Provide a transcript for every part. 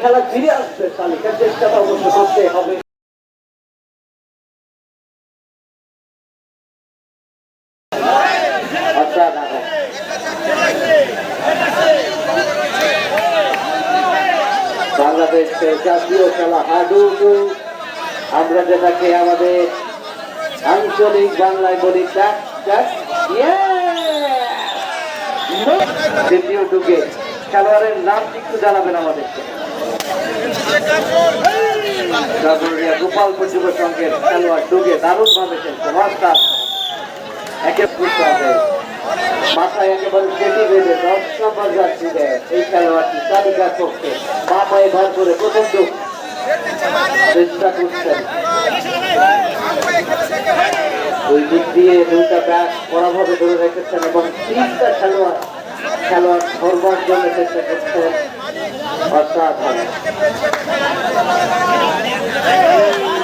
খেলা ফিরে আসবে তালিকা চেষ্টাটা অবশ্য করতে হবে। জাতীয় খেলা হাডুডু। আমরা যেটাকে আমাদের আঞ্চলিক বাংলায় বলি ডাক দ্বিতীয় ডুগে খেলোয়াড়ের নাম একটু জানাবেন আমাদেরকে। জাগরিয়া গোপাল যুব সংঘের খেলোয়াড় ডুগে দারুণ ভাবে খেলছে। মাস্টার একে বুঝতে হবে মাথায় একেবারে কেটে বেঁধে দশ নম্বর যাচ্ছি দেয়। এই খেলোয়াড়টি তালিকার পক্ষে পায়ে ভার করে প্রথম ডুব চেষ্টা করছেন। ওই দিক দিয়ে দুইটা ব্যাট বরাভাবে ধরে রেখেছেন এবং তিনটা খেলোয়াড় খেলোয়াড় অসাধারণ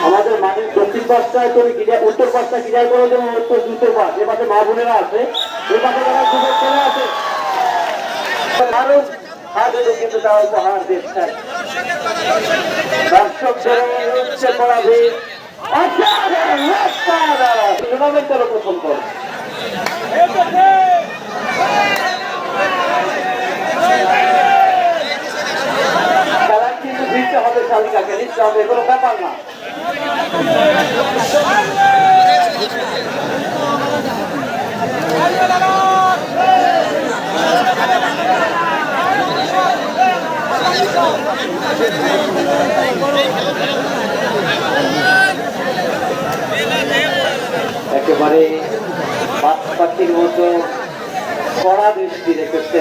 আমাদের মাটির দক্ষিণ পাশটায় তুমি গিজায় উত্তর পাশটা গিজায় করে দেবো উত্তর উত্তর পাশ। এ পাশে মা বোনেরা আছে, এ পাশে যারা যুবক ছেলে আছে। মানুষ হাতে কিন্তু তারা উপহার দিচ্ছেন দর্শকদের উচ্ছে পড়াবে টুর্নামেন্টের প্রথম পর্ব খেলা কিন্তু শালিকাকে নিতে হবে ব্যাপার না। একেবারে পাখির মতো কড়া দৃষ্টি রেখেছে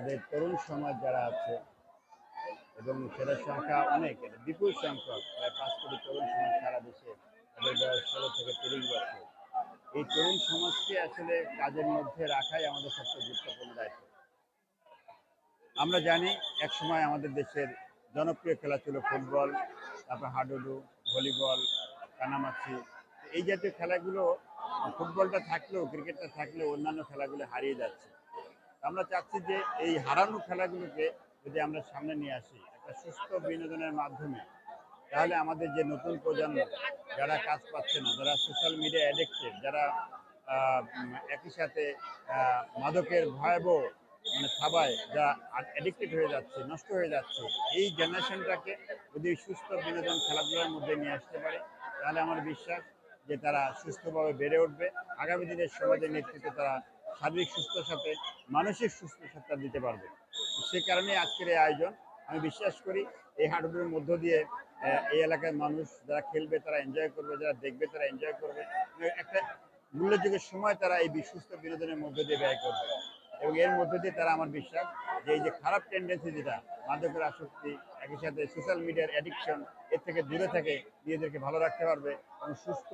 আমাদের তরুণ সমাজ যারা আছে, এবং সেটার সংখ্যা অনেক বিপুল সংখ্যক, প্রায় পাঁচ কোটি তরুণ সমাজ সারা দেশে তাদের বয়স ষোলো থেকে তিরিশ বছর। এই তরুণ সমাজকে আসলে কাজের মধ্যে রাখাই আমাদের সবচেয়ে গুরুত্বপূর্ণ দায়িত্ব। আমরা জানি এক সময় আমাদের দেশের জনপ্রিয় খেলা ছিল ফুটবল, তারপর হাডুডু, ভলিবল, কানামাছি। এই জাতীয় খেলাগুলো, ফুটবলটা থাকলেও, ক্রিকেটটা থাকলেও অন্যান্য খেলাগুলো হারিয়ে যাচ্ছে। আমরা চাচ্ছি যে এই হারানো খেলাগুলোকে যদি আমরা সামনে নিয়ে আসি, একটা সুস্থ বিনোদনের মাধ্যমে, তাহলে আমাদের যে নতুন প্রজন্ম, যারা কাজ পাচ্ছে না, যারা সোশ্যাল মিডিয়া অ্যাডিক্টেড যারা একই সাথে মাদকের ভয়াবহ মানে থাবায়, যারা অ্যাডিক্টেড হয়ে যাচ্ছে, নষ্ট হয়ে যাচ্ছে, এই জেনারেশনটাকে যদি সুস্থ বিনোদন খেলাধুলার মধ্যে নিয়ে আসতে পারে, তাহলে আমার বিশ্বাস যে তারা সুস্থভাবে বেড়ে উঠবে। আগামী দিনের সমাজের নেতৃত্বে তারা শারীরিক সুস্থতার সাথে, মানসিক সুস্থতা দিতে পারবে। সে কারণে আজকের এই আয়োজন। আমি বিশ্বাস করি, এই হাডুডুর মধ্য দিয়ে এই এলাকার মানুষ যারা খেলবে, তারা এনজয় করবে, যারা দেখবে, তারা এনজয় করবে। একটা মূল্যযোগ্য সময় তারা এই সুস্থ বিনোদনের মধ্য দিয়ে ব্যয় করবে। এবং এর মধ্য দিয়ে তারা আমার বিশ্বাস যে, এই যে খারাপ টেন্ডেন্সি যেটা, মাদকের আসক্তি, একই সাথে সোশ্যাল মিডিয়ার অ্যাডিকশন এর থেকে দূরে থেকে নিজেদেরকে ভালো রাখতে পারবে এবং সুস্থ